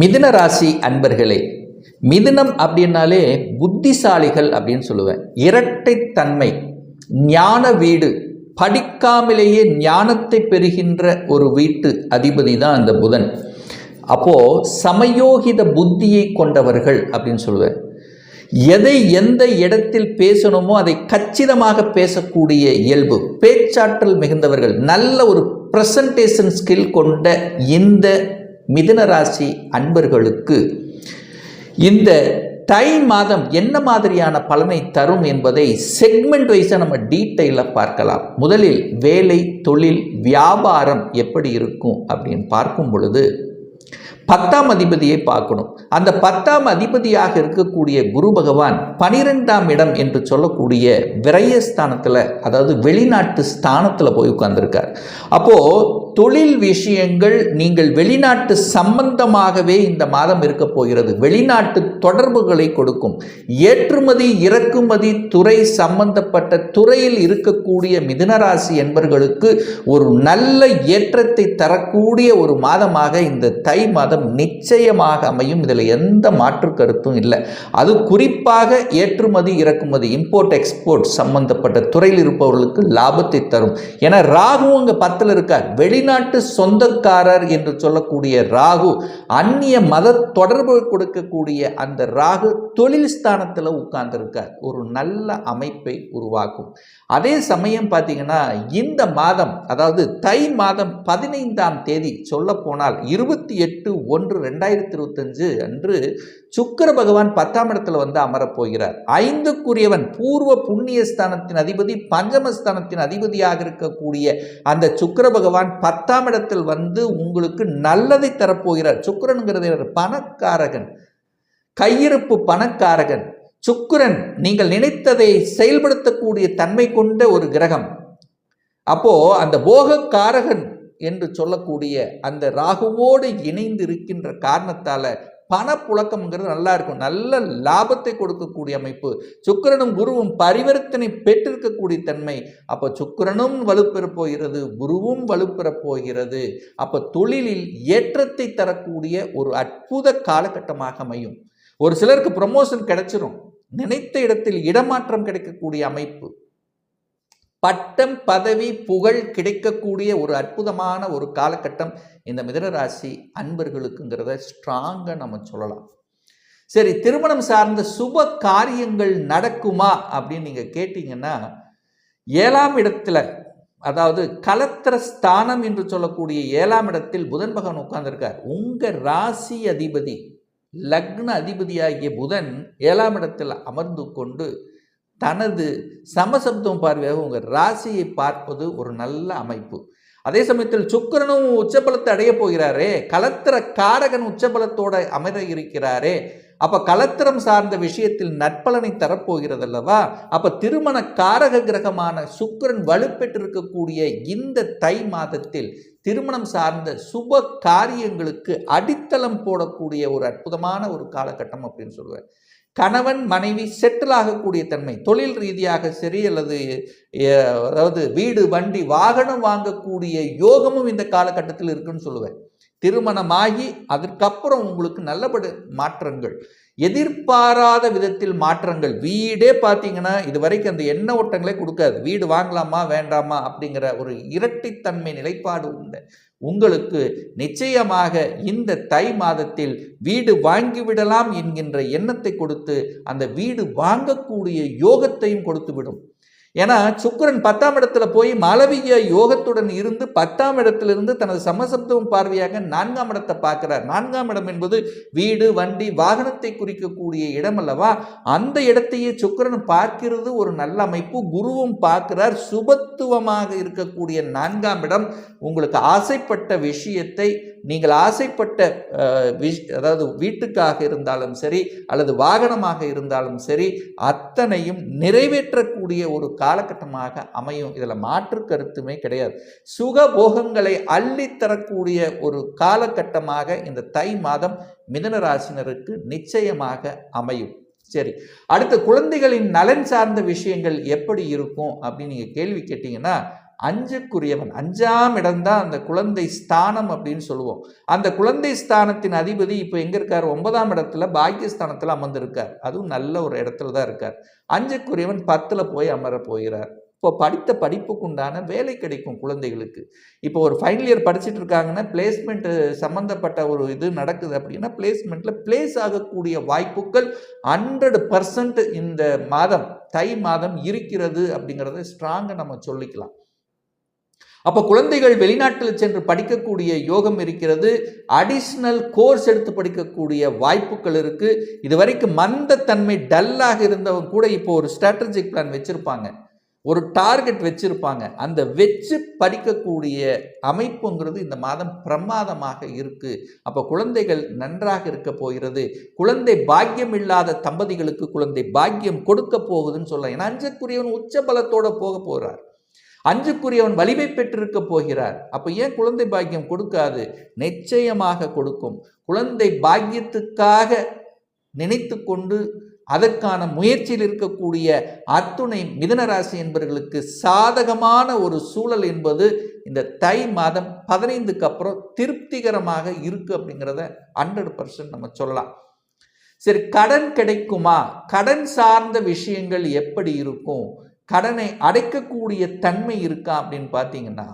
மிதுன ராசி அன்பர்களே மிதுனம் அப்படின்னாலே புத்திசாலிகள் அப்படின்னு சொல்லுவேன். இரட்டைத்தன்மை ஞான வீடு படிக்காமலேயே ஞானத்தை பெறுகின்ற ஒரு வீட்டு அதிபதி தான் அந்த புதன். அப்போது சமயோகித புத்தியை கொண்டவர்கள் அப்படின்னு சொல்லுவேன். எதை எந்த இடத்தில் பேசணுமோ அதை கச்சிதமாக பேசக்கூடிய இயல்பு பேச்சாற்றல் மிகுந்தவர்கள் நல்ல ஒரு ப்ரெசன்டேஷன் ஸ்கில் கொண்ட இந்த மிதுன ராசி அன்பர்களுக்கு இந்த தை மாதம் என்ன மாதிரியான பலனை தரும் என்பதை செக்மெண்ட் வைஸாக நம்ம டீட்டெயிலாக பார்க்கலாம். முதலில் வேலை தொழில் வியாபாரம் எப்படி இருக்கும் அப்படின்னு பார்க்கும் பொழுது பத்தாம் அதிபதியை பார்க்கணும். அந்த பத்தாம் அதிபதியாக இருக்கக்கூடிய குரு பகவான் பனிரெண்டாம் இடம் என்று சொல்லக்கூடிய விரயஸ்தானத்தில் அதாவது வெளிநாட்டு ஸ்தானத்தில் போய் உட்கார்ந்துருக்கார். அப்போது தொழில் விஷயங்கள் நீங்கள் வெளிநாட்டு சம்பந்தமாகவே இந்த மாதம் இருக்க போகிறது. வெளிநாட்டு தொடர்புகளை கொடுக்கும். ஏற்றுமதி இறக்குமதி துறை சம்பந்தப்பட்ட துறையில் இருக்கக்கூடிய மிதுனராசி என்பர்களுக்கு ஒரு நல்ல ஏற்றத்தை தரக்கூடிய ஒரு மாதமாக இந்த தை மாதம் நிச்சயமாக அமையும். இதில் எந்த மாற்று கருத்தும் இல்லை. அது குறிப்பாக ஏற்றுமதி இறக்குமதி இம்போர்ட் எக்ஸ்போர்ட் சம்பந்தப்பட்ட துறையில் இருப்பவர்களுக்கு லாபத்தை தரும். ஏன்னா ராகு அங்கே பத்தில் இருக்கார். வெளிநாட்டு சொந்தக்காரர் என்று சொல்லக்கூடிய ராகு அந்நிய மத தொடர்பு கொடுக்கக்கூடிய அந்த ராகு தொழில் ஸ்தானத்தில் உட்கார்ந்துருக்கார். ஒரு நல்ல அமைப்பை உருவாக்கும். அதே சமயம் பார்த்தீங்கன்னா இந்த மாதம் அதாவது தை மாதம் பதினைந்தாம் தேதி சொல்ல போனால் இருபத்தி எட்டு ஒன்று ரெண்டாயிரத்தி இருபத்தஞ்சு அன்று சுக்கர பகவான் பத்தாம் இடத்துல வந்து அமரப்போகிறார் ஐந்துக்குரியவன் பூர்வ புண்ணிய ஸ்தானத்தின் அதிபதி பஞ்சமஸ்தானத்தின் அதிபதியாக இருக்கக்கூடிய அந்த சுக்கர பகவான் பத்தாம் இடத்தில் வந்து உங்களுக்கு நல்லதை தரப்போகிறார். சுக்கரனுங்கிறது பணக்காரகன் கையிருப்பு பணக்காரகன். சுக்கிரன் நீங்கள் நினைத்ததை செயல்படுத்தக்கூடிய தன்மை கொண்ட ஒரு கிரகம். அப்போ அந்த போகக்காரகன் என்று சொல்லக்கூடிய அந்த ராகுவோடு இணைந்து இருக்கின்ற காரணத்தால் பணப்புழக்கம்ங்கிறது நல்லா இருக்கும். நல்ல லாபத்தை கொடுக்கக்கூடிய அமைப்பு. சுக்கரனும் குருவும் பரிவர்த்தனை பெற்றிருக்கக்கூடிய தன்மை. அப்போ சுக்கிரனும் வலுப்பெறப் போகிறது குருவும் வலுப்பெறப் போகிறது. அப்போ தொழிலில் ஏற்றத்தை தரக்கூடிய ஒரு அற்புத காலகட்டமாக அமையும். ஒரு சிலருக்கு ப்ரமோஷன் கிடைச்சிரும். நினைத்த இடத்தில் இடமாற்றம் கிடைக்கக்கூடிய அமைப்பு. பட்டம் பதவி புகழ் கிடைக்கக்கூடிய ஒரு அற்புதமான ஒரு காலகட்டம் இந்த மிதனராசி அன்பர்களுக்குங்கிறத ஸ்ட்ராங்காக நம்ம சொல்லலாம். சரி திருமணம் சார்ந்த சுப காரியங்கள் நடக்குமா அப்படின்னு நீங்கள் கேட்டிங்கன்னா ஏழாம் இடத்துல அதாவது கலத்திர ஸ்தானம் என்று சொல்லக்கூடிய ஏழாம் இடத்தில் புதன் பகவான் உட்கார்ந்துருக்கார். உங்கள் ராசி அதிபதி லக்ன அதிபதியாகிய புதன் ஏழாம் இடத்தில் அமர்ந்து கொண்டு தனது சமசப்தம் பார்வையாக உங்கள் ராசியை பார்ப்பது ஒரு நல்ல அமைப்பு. அதே சமயத்தில் சுக்கரனும் உச்சபலத்தை அடைய போகிறாரே கலத்திர காரகன் உச்சபலத்தோட அமர இருக்கிறாரே அப்போ கலத்திரம் சார்ந்த விஷயத்தில் நற்பலனை தரப்போகிறது அல்லவா அப்போ திருமண காரக கிரகமான சுக்கரன் வலுப்பெற்றிருக்கக்கூடிய இந்த தை மாதத்தில் திருமணம் சார்ந்த சுப காரியங்களுக்கு அடித்தளம் போடக்கூடிய ஒரு அற்புதமான ஒரு காலகட்டம் அப்படின்னு சொல்லுவேன். கணவன் மனைவி செட்டில் ஆகக்கூடிய தன்மை தொழில் ரீதியாக சரி அல்லது அதாவது வீடு வண்டி வாகனம் வாங்கக்கூடிய யோகமும் இந்த காலகட்டத்தில் இருக்குன்னு சொல்லுவேன். திருமணமாகி அதற்கப்புறம் உங்களுக்கு நல்லபடி மாற்றங்கள். எதிர்பாராத விதத்தில் மாற்றங்கள். வீடே பார்த்தீங்கன்னா இது வரைக்கும் அந்த எண்ண ஓட்டங்களே கொடுக்காது. வீடு வாங்கலாமா வேண்டாமா அப்படிங்கிற ஒரு இரட்டைத்தன்மை நிலைப்பாடு உண்டு. உங்களுக்கு நிச்சயமாக இந்த தை மாதத்தில் வீடு வாங்கிவிடலாம் என்கின்ற எண்ணத்தை கொடுத்து அந்த வீடு வாங்கக்கூடிய யோகத்தையும் கொடுத்து விடும் ஏன்னா சுக்கரன் பத்தாம் இடத்துல போய் மாளவிய யோகத்துடன் இருந்து பத்தாம் இடத்திலிருந்து தனது சமசப்தம் பார்வையாக நான்காம் இடத்தை பார்க்கிறார். நான்காம் இடம் என்பது வீடு வண்டி வாகனத்தை குறிக்கக்கூடிய இடம் அல்லவா? அந்த இடத்தையே சுக்கரன் பார்க்கிறது ஒரு நல்ல அமைப்பு. குருவும் பார்க்கிறார். சுபத்துவமாக இருக்கக்கூடிய நான்காம் இடம். உங்களுக்கு ஆசைப்பட்ட விஷயத்தை நீங்கள் ஆசைப்பட்ட விஷ் அதாவது வீட்டுக்காக இருந்தாலும் சரி அல்லது வாகனமாக இருந்தாலும் சரி அத்தனையும் நிறைவேற்றக்கூடிய ஒரு காலகட்டமாக அமையும். இதில் மாற்று கருத்துமே கிடையாது. சுகபோகங்களை அள்ளித்தரக்கூடிய ஒரு காலகட்டமாக இந்த தை மாதம் மிதன ராசினருக்கு நிச்சயமாக அமையும். சரி அடுத்து குழந்தைகளின் நலன் சார்ந்த விஷயங்கள் எப்படி இருக்கும் அப்படின்னு நீங்கள் கேள்வி கேட்டிங்கன்னா அஞ்சுக்குரியவன். அஞ்சாம் இடம்தான் அந்த குழந்தை ஸ்தானம் அப்படின்னு சொல்லுவோம். அந்த குழந்தை ஸ்தானத்தின் அதிபதி இப்போ எங்கே இருக்கார்? ஒன்பதாம் இடத்துல பாக்கியஸ்தானத்தில் அமர்ந்திருக்கார். அதுவும் நல்ல ஒரு இடத்துல தான் இருக்கார். அஞ்சுக்குரியவன் பத்தில் போய் அமர போகிறார். இப்போ படித்த படிப்புக்கு உண்டான வேலை கிடைக்கும் குழந்தைகளுக்கு. இப்போ ஒரு ஃபைனல் இயர் படிச்சுட்டு இருக்காங்கன்னா பிளேஸ்மெண்ட்டு சம்மந்தப்பட்ட ஒரு இது நடக்குது அப்படின்னா பிளேஸ்மெண்ட்டில் பிளேஸ் ஆகக்கூடிய வாய்ப்புகள் ஹண்ட்ரட் பர்சன்ட் இந்த மாதம் தை மாதம் இருக்கிறது அப்படிங்கிறத ஸ்ட்ராங்காக நம்ம சொல்லிக்கலாம். அப்போ குழந்தைகள் வெளிநாட்டில் சென்று படிக்கக்கூடிய யோகம் இருக்கிறது. அடிஷ்னல் கோர்ஸ் எடுத்து படிக்கக்கூடிய வாய்ப்புகள் இருக்குது இதுவரைக்கும் மந்தத்தன்மை டல்லாக இருந்தவங்க கூட இப்போ ஒரு ஸ்ட்ராட்டஜிக் பிளான் வச்சுருப்பாங்க. ஒரு டார்கெட் வச்சுருப்பாங்க. அந்த வச்சு படிக்கக்கூடிய அமைப்புங்கிறது இந்த மாதம் பிரமாதமாக இருக்குது அப்போ குழந்தைகள் நன்றாக இருக்க போகிறது. குழந்தை பாக்கியம் இல்லாத தம்பதிகளுக்கு குழந்தை பாக்கியம் கொடுக்க போகுதுன்னு சொல்லலாம். ஏன்னா அஞ்சக்குரியவன் உச்ச பலத்தோடு போக போகிறார் அஞ்சுக்குரியவன் வலிமை பெற்றிருக்க போகிறார். அப்போ ஏன் குழந்தை பாக்கியம் கொடுக்காது? நிச்சயமாக கொடுக்கும். குழந்தை பாக்கியத்துக்காக நினைத்து கொண்டு அதற்கான முயற்சியில் இருக்கக்கூடிய அத்துணை மிதனராசி என்பவர்களுக்கு சாதகமான ஒரு சூழல் என்பது இந்த தை மாதம் பதினைந்துக்கு அப்புறம் திருப்திகரமாக இருக்கு அப்படிங்கிறத ஹண்ட்ரட் பர்சன்ட் நம்ம சொல்லலாம். சரி கடன் கிடைக்குமா? கடன் சார்ந்த விஷயங்கள் எப்படி இருக்கும்? கடனை அடைக்கக்கூடிய தன்மை இருக்கா அப்படின்னு பார்த்தீங்கன்னா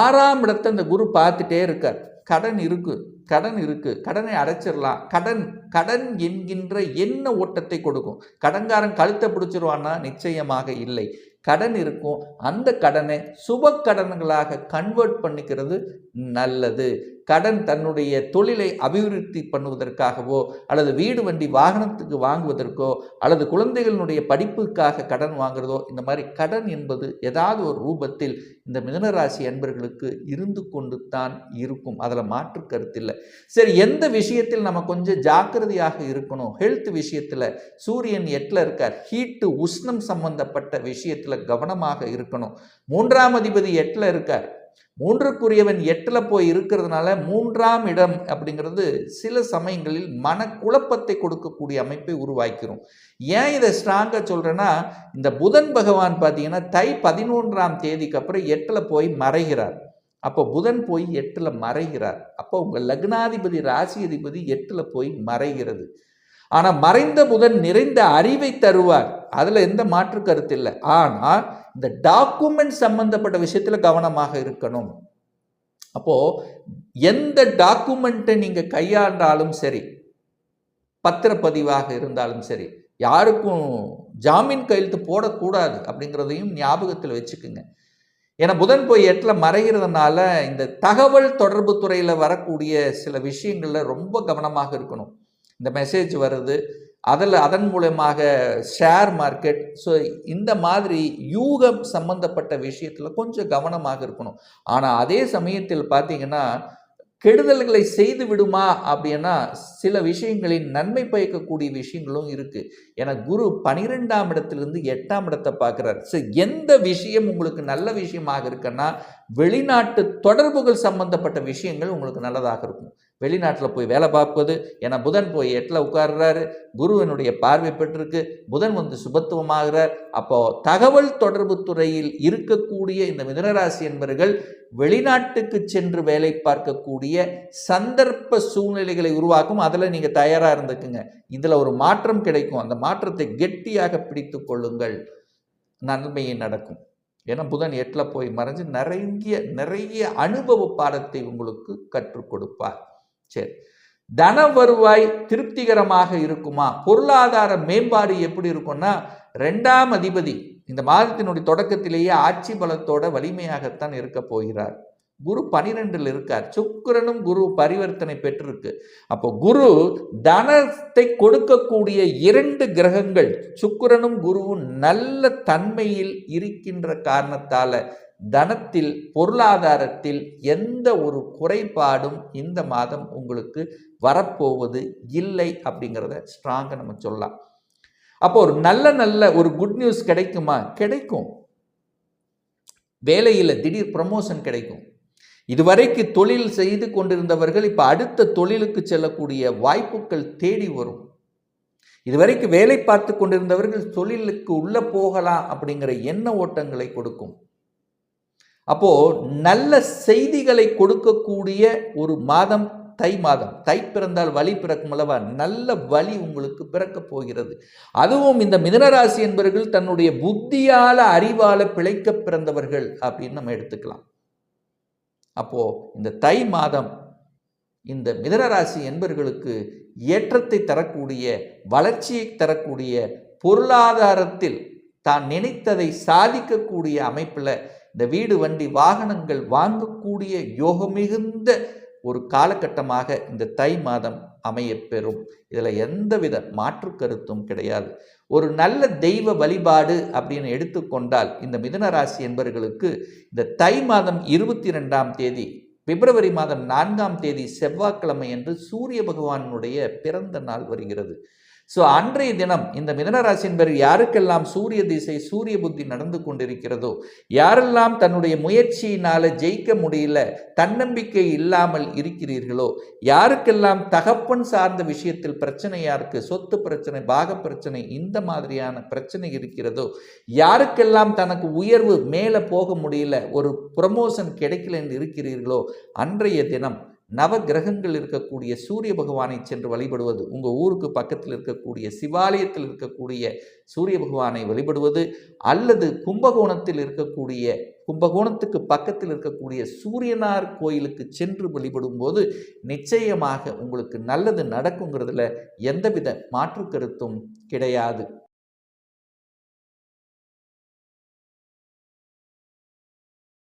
ஆறாம் இடத்தை அந்த குரு பார்த்துட்டே இருக்கார். கடன் இருக்கு கடன் இருக்கு கடனை அடைச்சிடலாம். கடன் கடன் என்கின்ற என்ன ஓட்டத்தை கொடுக்கும். கடன்காரன் கழுத்தை பிடிச்சிருவான்னா நிச்சயமாக இல்லை. கடன் இருக்கும். அந்த கடனை சுப கடன்களாக கன்வெர்ட் பண்ணிக்கிறது நல்லது. கடன் தன்னுடைய தொழிலை அபிவிருத்தி பண்ணுவதற்காகவோ அல்லது வீடு வண்டி வாகனத்துக்கு வாங்குவதற்கோ அல்லது குழந்தைகளினுடைய படிப்புக்காக கடன் வாங்குறதோ இந்த மாதிரி கடன் என்பது ஏதாவது ஒரு ரூபத்தில் இந்த மிதனராசி அன்பர்களுக்கு இருந்து கொண்டு தான் இருக்கும். அதில் மாற்று கருத்தில்லை சரி எந்த விஷயத்தில் நம்ம கொஞ்சம் ஜாக்கிரதையாக இருக்கணும்? ஹெல்த் விஷயத்தில் சூரியன் எட்டில் இருக்கார். ஹீட்டு உஷ்ணம் சம்பந்தப்பட்ட விஷயத்தில் கவனமாக இருக்கணும். மூன்றாம் அதிபதி எட்டில் இருக்கார். மூன்றுக்குரியவன் எட்டில் போய் இருக்கிறதுனால மூன்றாம் இடம் அப்படிங்கிறது சில சமயங்களில் மனக்குழப்பத்தை கொடுக்கக்கூடிய அமைப்பை உருவாக்கிறோம். ஏன் இதை ஸ்ட்ராங்காக சொல்கிறேன்னா இந்த புதன் பகவான் பார்த்தீங்கன்னா தை பதினொன்றாம் தேதிக்கு அப்புறம் எட்டில் போய் மறைகிறார். அப்போ புதன் போய் எட்டில் மறைகிறார். அப்போ உங்கள் லக்னாதிபதி ராசி அதிபதி எட்டில் போய் மறைகிறது. ஆனால் மறைந்த புதன் நிறைந்த அறிவை தருவார். அதில் எந்த மாற்று கருத்து இல்லை. ஆனால் இந்த டாக்குமெண்ட் சம்பந்தப்பட்ட விஷயத்தில் கவனமாக இருக்கணும். அப்போது எந்த டாக்குமெண்ட்டை நீங்கள் கையாண்டாலும் சரி பத்திரப்பதிவாக இருந்தாலும் சரி யாருக்கும் ஜாமீன் கையெழுத்து போடக்கூடாது அப்படிங்கிறதையும் ஞாபகத்தில் வச்சுக்குங்க. ஏன்னா புதன் போய் எட்டில் மறைகிறதுனால இந்த தகவல் தொடர்பு துறையில் வரக்கூடிய சில விஷயங்களில் ரொம்ப கவனமாக இருக்கணும். இந்த மெசேஜ் வருது. அதில் அதன் மூலமாக ஷேர் மார்க்கெட் ஸோ இந்த மாதிரி யூகம் சம்பந்தப்பட்ட விஷயத்தில் கொஞ்சம் கவனமாக இருக்கணும். ஆனால் அதே சமயத்தில் பார்த்தீங்கன்னா கெடுதல்களை செய்து விடுமா அப்படின்னா சில விஷயங்களின் நன்மை பயக்கக்கூடிய விஷயங்களும் இருக்குது ஏன்னா குரு பனிரெண்டாம் இடத்துலேருந்து எட்டாம் இடத்தை பார்க்குறாரு. ஸோ எந்த விஷயம் உங்களுக்கு நல்ல விஷயமாக இருக்குன்னா வெளிநாட்டு தொடர்புகள் சம்பந்தப்பட்ட விஷயங்கள் உங்களுக்கு நல்லதாக இருக்கும். வெளிநாட்டில் போய் வேலை பார்ப்பது. ஏன்னா புதன் போய் எட்டில் உட்கார்றாரு. குருவினுடைய பார்வை பெற்றிருக்கு. புதன் வந்து சுபத்துவமாகிறார். அப்போது தகவல் தொடர்பு துறையில் இருக்கக்கூடிய இந்த மிதனராசி என்பவர்கள் வெளிநாட்டுக்கு சென்று வேலை பார்க்கக்கூடிய சந்தர்ப்ப சூழ்நிலைகளை உருவாக்கும். அதில் நீங்கள் தயாராக இருந்துக்குங்க. இதில் ஒரு மாற்றம் கிடைக்கும். அந்த மாற்றத்தை கெட்டியாக பிடித்து கொள்ளுங்கள். நன்மையை நடக்கும். ஏன்னா புதன் எட்டில் போய் மறைஞ்சு நிறைய நிறைய அனுபவ பாடத்தை உங்களுக்கு கற்றுக் கொடுப்பார். சரி. தன வருவாய் திருப்திகரமாக இருக்குமா? பொருளாதார மேம்பாடு எப்படி இருக்கும்னா ரெண்டாம் அதிபதி இந்த மாதத்தினுடைய தொடக்கத்திலேயே ஆட்சி பலத்தோட வலிமையாகத்தான் இருக்க போகிறார். குரு பனிரெண்டில் இருக்கார். சுக்கிரனும் குரு பரிவர்த்தனை பெற்றிருக்கு. அப்போ குரு தனத்தை கொடுக்கக்கூடிய இரண்டு கிரகங்கள் சுக்கிரனும் குருவும் நல்ல தன்மையில் இருக்கின்ற காரணத்தால தனத்தில் பொருளாதாரத்தில் எந்த ஒரு குறைபாடும் இந்த மாதம் உங்களுக்கு வரப்போவது இல்லை அப்படிங்கிறத ஸ்ட்ராங்காக நம்ம சொல்லலாம். அப்போ ஒரு நல்ல நல்ல ஒரு குட் நியூஸ் கிடைக்குமா? கிடைக்கும். வேலையில் திடீர் ப்ரமோஷன் கிடைக்கும். இதுவரைக்கு தொழில் செய்து கொண்டிருந்தவர்கள் இப்போ அடுத்த தொழிலுக்கு செல்லக்கூடிய வாய்ப்புகள் தேடி வரும். இதுவரைக்கு வேலை பார்த்து கொண்டிருந்தவர்கள் தொழிலுக்கு உள்ளே போகலாம் அப்படிங்கிற எண்ண ஓட்டங்களை கொடுக்கும். அப்போது நல்ல செய்திகளை கொடுக்கக்கூடிய ஒரு மாதம் தை மாதம். தை பிறந்தால் வழி பிறக்கும் அல்லவா? நல்ல வழி உங்களுக்கு பிறக்கப் போகிறது. அதுவும் இந்த மிதனராசி என்பவர்கள் தன்னுடைய புத்தியால அறிவால பிழைக்க பிறந்தவர்கள் அப்படின்னு நம்ம எடுத்துக்கலாம். அப்போ இந்த தை மாதம் இந்த மிதனராசி என்பவர்களுக்கு ஏற்றத்தை தரக்கூடிய வளர்ச்சியை தரக்கூடிய பொருளாதாரத்தில் தான் நினைத்ததை சாதிக்கக்கூடிய அமைப்பில் இந்த வீடு வண்டி வாகனங்கள் வாங்கக்கூடிய யோகம் மிகுந்த ஒரு காலகட்டமாக இந்த தை மாதம் அமையப்பெறும். இதில் எந்தவித மாற்று கருத்தும் கிடையாது. ஒரு நல்ல தெய்வ வழிபாடு அப்படின்னு எடுத்துக்கொண்டால் இந்த மிதன ராசி என்பவர்களுக்கு இந்த தை மாதம் இருபத்தி ரெண்டாம் தேதி பிப்ரவரி மாதம் நான்காம் தேதி செவ்வாய்க்கிழமை என்று சூரிய பகவானுடைய பிறந்த நாள் வருகிறது. ஸோ அன்றைய தினம் இந்த மிதனராசின் பிறகு யாருக்கெல்லாம் சூரிய திசை சூரிய புத்தி நடந்து கொண்டிருக்கிறதோ யாரெல்லாம் தன்னுடைய முயற்சியினால் ஜெயிக்க முடியல தன்னம்பிக்கை இல்லாமல் இருக்கிறீர்களோ யாருக்கெல்லாம் தகப்பன் சார்ந்த விஷயத்தில் பிரச்சனையாக இருக்குது சொத்து பிரச்சனை பாக பிரச்சனை இந்த மாதிரியான பிரச்சனை இருக்கிறதோ யாருக்கெல்லாம் தனக்கு உயர்வு மேலே போக முடியல ஒரு ப்ரமோஷன் கிடைக்கல என்று இருக்கிறீர்களோ அன்றைய தினம் நவ கிரகங்கள் இருக்கக்கூடிய சூரிய பகவானை சென்று வழிபடுவது உங்கள் ஊருக்கு பக்கத்தில் இருக்கக்கூடிய சிவாலயத்தில் இருக்கக்கூடிய சூரிய பகவானை வழிபடுவது அல்லது கும்பகோணத்தில் இருக்கக்கூடிய கும்பகோணத்துக்கு பக்கத்தில் இருக்கக்கூடிய சூரியனார் கோயிலுக்கு சென்று வழிபடும் போது நிச்சயமாக உங்களுக்கு நல்லது நடக்குங்கிறதுல எந்தவித மாற்று கருத்தும் கிடையாது.